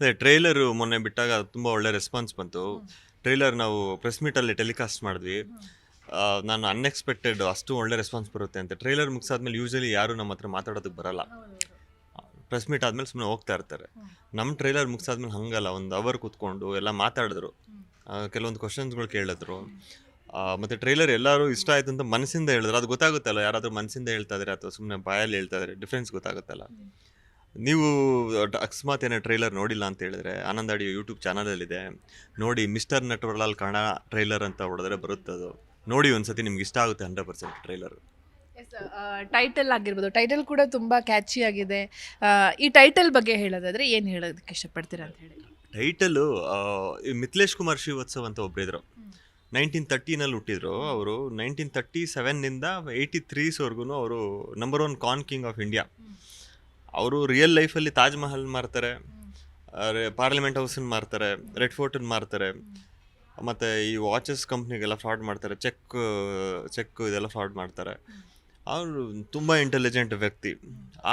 ಅದೇ ಟ್ರೈಲರ್ ಮೊನ್ನೆ ಬಿಟ್ಟಾಗ ತುಂಬ ಒಳ್ಳೆ ರೆಸ್ಪಾನ್ಸ್ ಬಂತು. ಟ್ರೈಲರ್ ನಾವು ಪ್ರೆಸ್ ಮೀಟಲ್ಲಿ ಟೆಲಿಕಾಸ್ಟ್ ಮಾಡಿದ್ವಿ. ಆ, ನಾನು ಅನ್ಎಕ್ಸ್ಪೆಕ್ಟೆಡ್ ಅಷ್ಟು ಒಳ್ಳೆ ರೆಸ್ಪಾನ್ಸ್ ಬರುತ್ತೆ ಅಂತ. ಟ್ರೈಲರ್ ಮುಗಿಸಾದ್ಮೇಲೆ ಯೂಶಲಿ ಯಾರು ನಮ್ಮ ಹತ್ರ ಮಾತಾಡೋದಕ್ಕೆ ಬರಲ್ಲ. ಪ್ರೆಸ್ ಮೀಟ್ ಆದ್ಮೇಲೆ ಸುಮ್ಮನೆ ಹೋಗ್ತಾ ಇರ್ತಾರೆ. ನಮ್ಮ ಟ್ರೈಲರ್ ಮುಗಿಸಾದ್ಮೇಲೆ ಹಂಗಲ್ಲ ಒಂದು ಅವರ್ ಕೂತ್ಕೊಂಡು ಎಲ್ಲ ಮಾತಾಡಿದ್ರು. ಆ, ಕೆಲವೊಂದು ಕ್ವಶನ್ಸ್ಗಳು ಕೇಳಿದ್ರು. ಆ, ಮತ್ತೆ ಟ್ರೈಲರ್ ಎಲ್ಲರೂ ಇಷ್ಟ ಆಯ್ತು ಅಂತ ಮನಸ್ಸಿಂದ ಹೇಳಿದ್ರು. ಅದು ಗೊತ್ತಾಗುತ್ತಲ್ಲ ಯಾರಾದರೂ ಮನಸ್ಸಿಂದ ಹೇಳ್ತಾ ಇದ್ರೆ ಅಥವಾ ಸುಮ್ಮನೆ ಬಾಯಲ್ಲಿ ಹೇಳ್ತಾ ಇದ್ರೆ ಡಿಫ್ರೆನ್ಸ್ ಗೊತ್ತಾಗುತ್ತಲ್ಲ. ನೀವು ಅಕಸ್ಮಾತ್ ಏನೋ ಟ್ರೈಲರ್ ನೋಡಿಲ್ಲ ಅಂತ ಹೇಳಿದ್ರೆ ಆನಂದ್ ಆಡಿಯೋ ಯೂಟ್ಯೂಬ್ ಚಾನಲಲ್ಲಿದೆ ನೋಡಿ ಮಿಸ್ಟರ್ ನಟವರ್ಲಾಲ್ ಕನ್ನಡ ಟ್ರೈಲರ್ ಅಂತ ಹೊಡೆದ್ರೆ ಬರುತ್ತೆ ಅದು. ನೋಡಿ ಒಂದ್ಸತಿ ನಿಮ್ಗೆ ಇಷ್ಟ ಆಗುತ್ತೆ ಹಂಡ್ರೆಡ್ ಪರ್ಸೆಂಟ್ ಟ್ರೈಲರ್ ಟೈಟಲ್ ಆಗಿರ್ಬೋದು. ಟೈಟಲ್ ಕೂಡ ತುಂಬ ಕ್ಯಾಚಿ ಆಗಿದೆ. ಈ ಟೈಟಲ್ ಬಗ್ಗೆ ಹೇಳೋದಾದ್ರೆ ಏನು ಹೇಳೋದಕ್ಕೆ ಇಷ್ಟಪಡ್ತೀರಾ ಅಂತ ಹೇಳಿ. ಟೈಟಲು ಮಿಥಿಲೇಶ್ ಕುಮಾರ್ ಶ್ರೀವತ್ಸವ್ ಅಂತ ಒಬ್ಬರಿದ್ರು ನೈನ್ಟೀನ್ ತರ್ಟಿನಲ್ಲಿ ಹುಟ್ಟಿದ್ರು ಅವರು. ನೈನ್ಟೀನ್ ತರ್ಟಿ ಸೆವೆನ್ನಿಂದ ಏಯ್ಟಿ ತ್ರೀಸ್ವರೆಗೂ ಅವರು number one con king of India ಅವರು ರಿಯಲ್ ಲೈಫಲ್ಲಿ ತಾಜ್ ಮಹಲ್ ಮಾರ್ತಾರೆ ಪಾರ್ಲಿಮೆಂಟ್ ಹೌಸನ್ನು ಮಾರ್ತಾರೆ ರೆಡ್ ಫೋರ್ಟನ್ನು ಮಾರ್ತಾರೆ ಮತ್ತು ಈ ವಾಚಸ್ ಕಂಪ್ನಿಗೆಲ್ಲ ಫ್ರಾಡ್ ಮಾಡ್ತಾರೆ ಚೆಕ್ ಚೆಕ್ ಇದೆಲ್ಲ ಫ್ರಾಡ್ ಮಾಡ್ತಾರೆ. ಅವರು ತುಂಬ ಇಂಟೆಲಿಜೆಂಟ್ ವ್ಯಕ್ತಿ.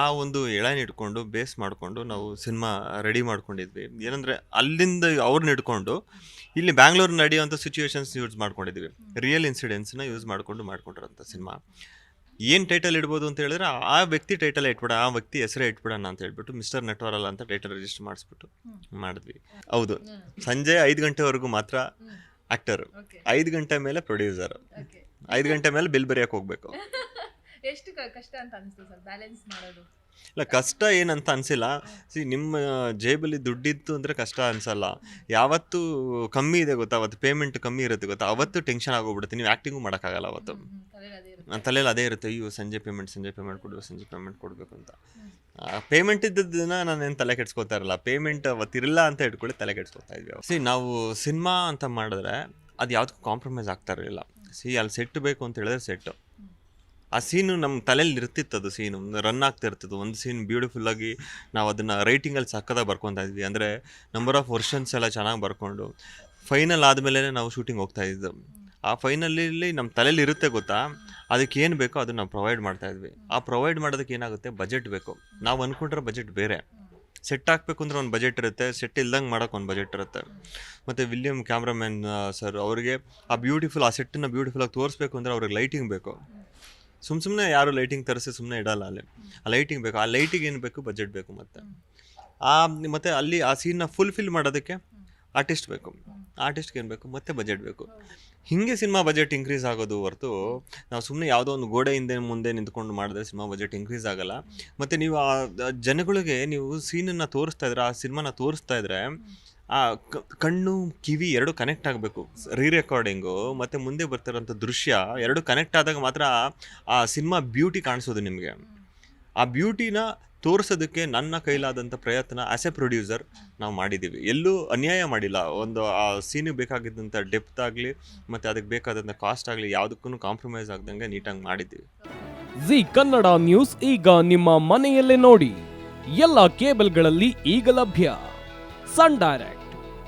ಆ ಒಂದು ಎಳೆನ ಇಟ್ಕೊಂಡು ಬೇಸ್ ಮಾಡಿಕೊಂಡು ನಾವು ಸಿನಿಮಾ ರೆಡಿ ಮಾಡ್ಕೊಂಡಿದ್ವಿ. ಏನಂದರೆ ಅಲ್ಲಿಂದ ಅವ್ರನ್ನ ಇಟ್ಕೊಂಡು ಇಲ್ಲಿ ಬ್ಯಾಂಗ್ಳೂರ್ನ ನಡೆಯುವಂಥ ಸಿಚುವೇಶನ್ಸ್ ಯೂಸ್ ಮಾಡ್ಕೊಂಡಿದ್ವಿ. ರಿಯಲ್ ಇನ್ಸಿಡೆನ್ಸ್ನ ಯೂಸ್ ಮಾಡಿಕೊಂಡು ಮಾಡ್ಕೊಂಡಿರೋಂಥ ಸಿನಿಮಾ ಏನು ಟೈಟಲ್ ಇಡ್ಬೋದು ಅಂತ ಹೇಳಿದ್ರೆ ಆ ವ್ಯಕ್ತಿ ಟೈಟಲ್ ಇಟ್ಬಿಡ ಆ ವ್ಯಕ್ತಿ ಹೆಸರೇ ಇಟ್ಬಿಡೋಣ ಅಂತ ಹೇಳ್ಬಿಟ್ಟು ಮಿಸ್ಟರ್ ನೆಟ್ವರಲ್ ಅಂತ ಟೈಟಲ್ ರಿಜಿಸ್ಟರ್ ಮಾಡಿಸ್ಬಿಟ್ಟು ಮಾಡಿದ್ವಿ. ಹೌದು. ಸಂಜೆ ಐದು ಗಂಟೆವರೆಗೂ ಮಾತ್ರ ಆಕ್ಟರ್ ಐದು ಗಂಟೆ ಮೇಲೆ ಪ್ರೊಡ್ಯೂಸರ್ ಐದು ಗಂಟೆ ಮೇಲೆ ಬಿಲ್ ಬರೆಯಕ್ಕೆ ಹೋಗ್ಬೇಕು. ಎಷ್ಟು ಕಷ್ಟ ಅಂತ ಅನಿಸ್ತು ಸರ್ ಬ್ಯಾಲೆನ್ಸ್ ಮಾಡೋದು? ಇಲ್ಲ ಕಷ್ಟ ಏನಂತ ಅನ್ಸಿಲ್ಲ. ಸಿ ನಿಮ್ಮ ಜೇಬಲ್ಲಿ ದುಡ್ಡಿತ್ತು ಅಂದರೆ ಕಷ್ಟ ಅನ್ಸಲ್ಲ. ಯಾವತ್ತು ಕಮ್ಮಿ ಇದೆ ಗೊತ್ತಾ? ಅವತ್ತು ಪೇಮೆಂಟ್ ಕಮ್ಮಿ ಇರುತ್ತೆ ಗೊತ್ತಾ? ಅವತ್ತು ಟೆನ್ಷನ್ ಆಗೋಗ್ಬಿಡುತ್ತೆ. ನೀವು ಆ್ಯಕ್ಟಿಂಗು ಮಾಡೋಕ್ಕಾಗಲ್ಲ ಅವತ್ತು. ನನ್ನ ತಲೆಯಲ್ಲಿ ಅದೇ ಇರುತ್ತೆ. ಅಯ್ಯೋ ಸಂಜೆ ಪೇಮೆಂಟ್ ಸಂಜೆ ಪೇಮೆಂಟ್ ಕೊಡಬೇಕು ಸಂಜೆ ಪೇಮೆಂಟ್ ಕೊಡಬೇಕು ಅಂತ. ಪೇಮೆಂಟ್ ಇದ್ದದನ್ನ ನಾನು ಏನು ತಲೆ ಕೆಡ್ಸ್ಕೊತಾ ಇರಲ್ಲ. ಪೇಮೆಂಟ್ ಅವತ್ತಿರಲ್ಲ ಅಂತ ಇಟ್ಕೊಳ್ಳಿ ತಲೆ ಕೆಡ್ಸ್ಕೊತಾ ಇದ್ವಿ ಸಿ ನಾವು ಸಿನಿಮಾ ಅಂತ ಮಾಡಿದ್ರೆ ಅದು ಯಾವುದಕ್ಕೂ ಕಾಂಪ್ರಮೈಸ್ ಆಗ್ತಾ ಇರಲಿಲ್ಲ. ಸಿ ಅಲ್ಲಿ ಸೆಟ್ ಬೇಕು ಅಂತ ಹೇಳಿದ್ರೆ ಸೆಟ್ಟು ಆ ಸೀನು ನಮ್ಮ ತಲೆಯಲ್ಲಿ ಇರ್ತಿತ್ತು ಅದು ಸೀನು. ರನ್ ಆಗ್ತಾ ಇರ್ತದೆ ಒಂದು ಸೀನ್ ಬ್ಯೂಟಿಫುಲ್ ಆಗಿ ನಾವು ಅದನ್ನು ರೈಟಿಂಗಲ್ಲಿ ಸಕ್ಕದಾಗ ಬರ್ಕೊತಾ ಇದ್ವಿ. ಅಂದರೆ ನಂಬರ್ ಆಫ್ ವರ್ಷನ್ಸ್ ಎಲ್ಲ ಚೆನ್ನಾಗಿ ಬರ್ಕೊಂಡು ಫೈನಲ್ ಆದಮೇಲೆ ನಾವು ಶೂಟಿಂಗ್ ಹೋಗ್ತಾ ಇದ್ದು. ಆ ಫೈನಲಲ್ಲಿ ನಮ್ಮ ತಲೆಯಲ್ಲಿ ಇರುತ್ತೆ ಗೊತ್ತಾ? ಅದಕ್ಕೆ ಏನು ಬೇಕೋ ಅದನ್ನು ನಾವು ಪ್ರೊವೈಡ್ ಮಾಡ್ತಾ ಇದ್ವಿ. ಆ ಪ್ರೊವೈಡ್ ಮಾಡೋದಕ್ಕೆ ಏನಾಗುತ್ತೆ? ಬಜೆಟ್ ಬೇಕು. ನಾವು ಅಂದ್ಕೊಂಡ್ರೆ ಬಜೆಟ್ ಬೇರೆ. ಸೆಟ್ ಹಾಕಬೇಕು ಅಂದ್ರೆ ಒಂದು ಬಜೆಟ್ ಇರುತ್ತೆ. ಸೆಟ್ ಇಲ್ದಂಗೆ ಮಾಡೋಕೆ ಒಂದು ಬಜೆಟ್ ಇರುತ್ತೆ. ಮತ್ತು ವಿಲಿಯಂ ಕ್ಯಾಮ್ರಾಮ್ಯಾನ್ ಸರ್ ಅವರಿಗೆ ಆ ಬ್ಯೂಟಿಫುಲ್ ಆ ಸೆಟ್ಟನ್ನು ಬ್ಯೂಟಿಫುಲ್ಲಾಗಿ ತೋರಿಸ್ಬೇಕು ಅಂದರೆ ಅವ್ರಿಗೆ ಲೈಟಿಂಗ್ ಬೇಕು. ಸುಮ್ಮ ಸುಮ್ಮನೆ ಯಾರು ಲೈಟಿಂಗ್ ತರಿಸಿ ಸುಮ್ಮನೆ ಇಡಲ್ಲ ಅಲ್ಲಿ. ಆ ಲೈಟಿಂಗ್ ಬೇಕು ಆ ಲೈಟಿಗೆ ಏನು ಬೇಕು ಬಜೆಟ್ ಬೇಕು ಮತ್ತೆ. ಆ ಮತ್ತೆ ಅಲ್ಲಿ ಆ ಸೀನ್ನ ಫುಲ್ಫಿಲ್ ಮಾಡೋದಕ್ಕೆ ಆರ್ಟಿಸ್ಟ್ ಬೇಕು. ಆರ್ಟಿಸ್ಟ್ಗೆ ಏನು ಬೇಕು ಮತ್ತೆ ಬಜೆಟ್ ಬೇಕು. ಹಿಂಗೆ ಸಿನಿಮಾ ಬಜೆಟ್ ಇನ್ಕ್ರೀಸ್ ಆಗೋದು ಹೊರತು ನಾವು ಸುಮ್ಮನೆ ಯಾವುದೋ ಒಂದು ಗೋಡೆ ಹಿಂದೆ ಮುಂದೆ ನಿಂತ್ಕೊಂಡು ಮಾಡಿದ್ರೆ ಸಿನಿಮಾ ಬಜೆಟ್ ಇನ್ಕ್ರೀಸ್ ಆಗಲ್ಲ. ಮತ್ತು ನೀವು ಆ ಆ ಜನಗಳಿಗೆ ನೀವು ಸೀನನ್ನು ತೋರಿಸ್ತಾ ಇದ್ರೆ ಆ ಸಿನಿಮಾನ ತೋರಿಸ್ತಾ ಇದ್ರೆ ಆ ಕಣ್ಣು, ಕಿವಿ ಎರಡು ಕನೆಕ್ಟ್ ಆಗಬೇಕು. ರೀ ರೆಕಾರ್ಡಿಂಗು ಮತ್ತು ಮುಂದೆ ಬರ್ತಿರೋಂಥ ದೃಶ್ಯ ಎರಡು ಕನೆಕ್ಟ್ ಆದಾಗ ಮಾತ್ರ ಆ ಸಿನಿಮಾ ಬ್ಯೂಟಿ ಕಾಣಿಸೋದು ನಿಮಗೆ. ಆ ಬ್ಯೂಟಿನ ತೋರಿಸೋದಕ್ಕೆ ನನ್ನ ಕೈಲಾದಂಥ ಪ್ರಯತ್ನ ಆಸ್ ಎ ಪ್ರೊಡ್ಯೂಸರ್ ನಾವು ಮಾಡಿದ್ದೀವಿ. ಎಲ್ಲೂ ಅನ್ಯಾಯ ಮಾಡಿಲ್ಲ. ಒಂದು ಆ ಸೀನಿಗೆ ಬೇಕಾಗಿದ್ದಂಥ ಡೆಪ್ತ್ ಆಗಲಿ, ಮತ್ತು ಅದಕ್ಕೆ ಬೇಕಾದಂಥ ಕಾಸ್ಟ್ ಆಗಲಿ ಯಾವುದಕ್ಕೂ ಕಾಂಪ್ರಮೈಸ್ ಆಗ್ದಂಗೆ ನೀಟಾಗಿ ಮಾಡಿದ್ದೀವಿ. ಜಿ ಕನ್ನಡ ನ್ಯೂಸ್ ಈಗ ನಿಮ್ಮ ಮನೆಯಲ್ಲೇ ನೋಡಿ. ಎಲ್ಲ ಕೇಬಲ್ಗಳಲ್ಲಿ ಈಗ ಲಭ್ಯ. ಸನ್ ಡೈರೆಕ್ಟ್